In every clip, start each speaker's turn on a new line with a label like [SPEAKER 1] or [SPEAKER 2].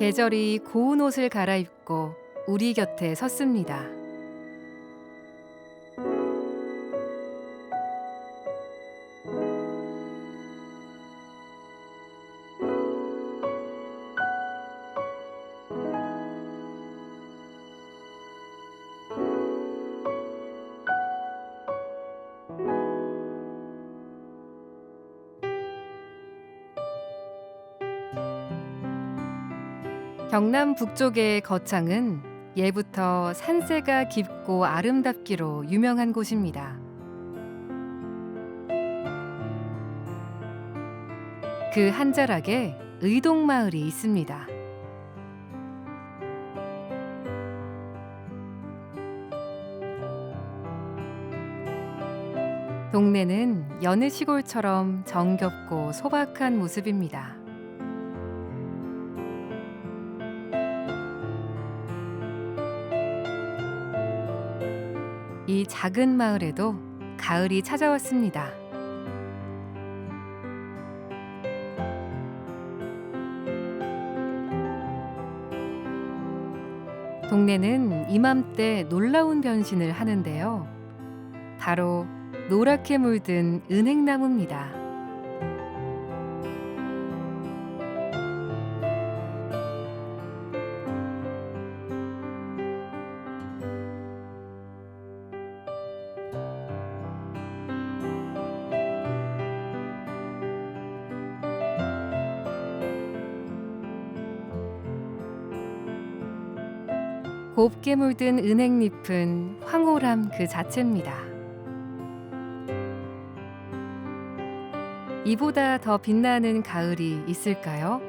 [SPEAKER 1] 계절이 고운 옷을 갈아입고 우리 곁에 섰습니다. 경남 북쪽의 거창은 예부터 산세가 깊고 아름답기로 유명한 곳입니다. 그 한자락에 의동마을이 있습니다. 동네는 여느 시골처럼 정겹고 소박한 모습입니다. 이 작은 마을에도 가을이 찾아왔습니다. 동네는 이맘때 놀라운 변신을 하는데요. 바로 노랗게 물든 은행나무입니다. 곱게 물든 은행잎은 황홀함 그 자체입니다. 이보다 더 빛나는 가을이 있을까요?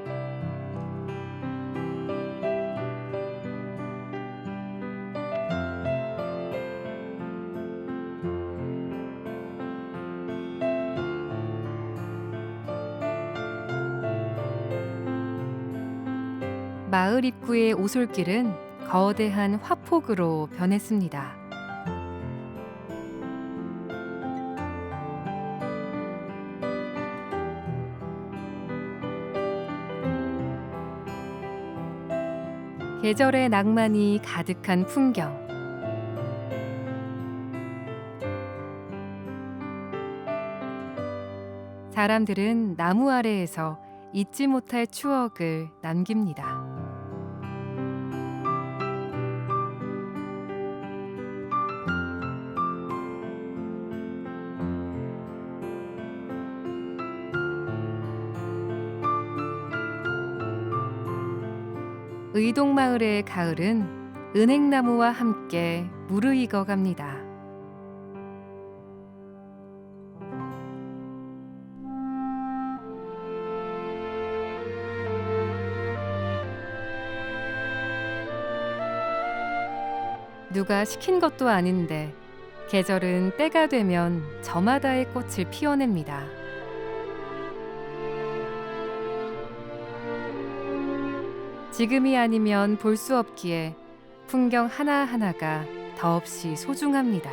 [SPEAKER 1] 마을 입구의 오솔길은 거대한 화폭으로 변했습니다. 계절의 낭만이 가득한 풍경. 사람들은 나무 아래에서 잊지 못할 추억을 남깁니다. 의동마을의 가을은 은행나무와 함께 무르익어 갑니다. 누가 시킨 것도 아닌데 계절은 때가 되면 저마다의 꽃을 피워냅니다. 지금이 아니면 볼 수 없기에 풍경 하나하나가 더없이 소중합니다.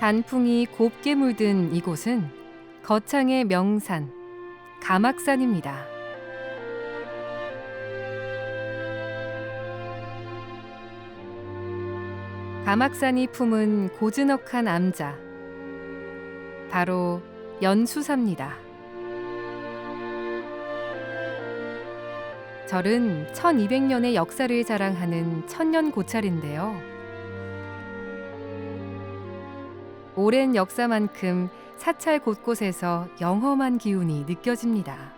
[SPEAKER 1] 단풍이 곱게 물든 이곳은 거창의 명산 가막산입니다. 가막산이 품은 고즈넉한 암자 바로 연수사입니다. 절은 1200년의 역사를 자랑하는 천년 고찰인데요. 오랜 역사만큼 사찰 곳곳에서 영험한 기운이 느껴집니다.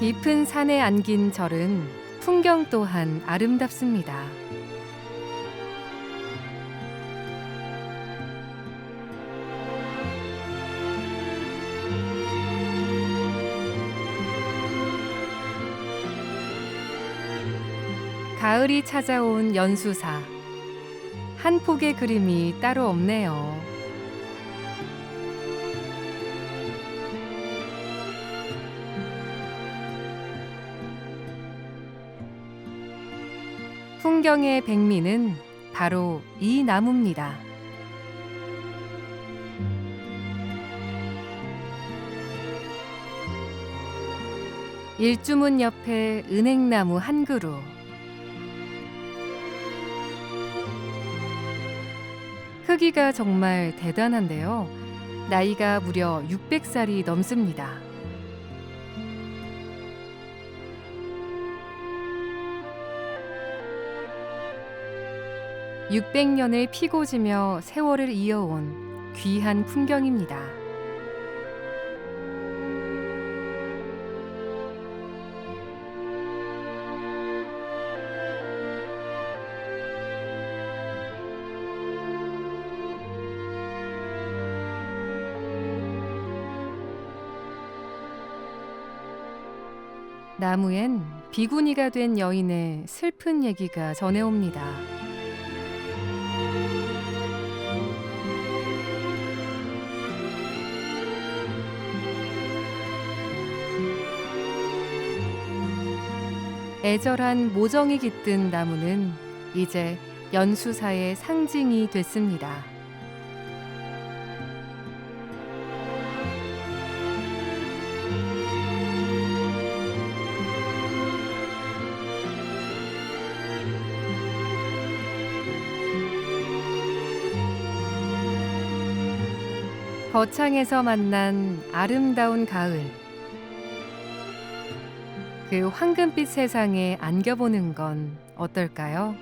[SPEAKER 1] 깊은 산에 안긴 절은 풍경 또한 아름답습니다. 가을이 찾아온 연수사. 한 폭의 그림이 따로 없네요. 풍경의 백미는 바로 이 나무입니다. 일주문 옆에 은행나무 한 그루. 크기가 정말 대단한데요. 나이가 무려 600살이 넘습니다. (600년을) 피고 지며 세월을 이어온 귀한 풍경입니다. 나무엔 비구니가 된 여인의 슬픈 얘기가 전해옵니다. 애절한 모정이 깃든 나무는 이제 연수사의 상징이 됐습니다. 거창에서 만난 아름다운 가을. 그 황금빛 세상에 안겨보는 건 어떨까요?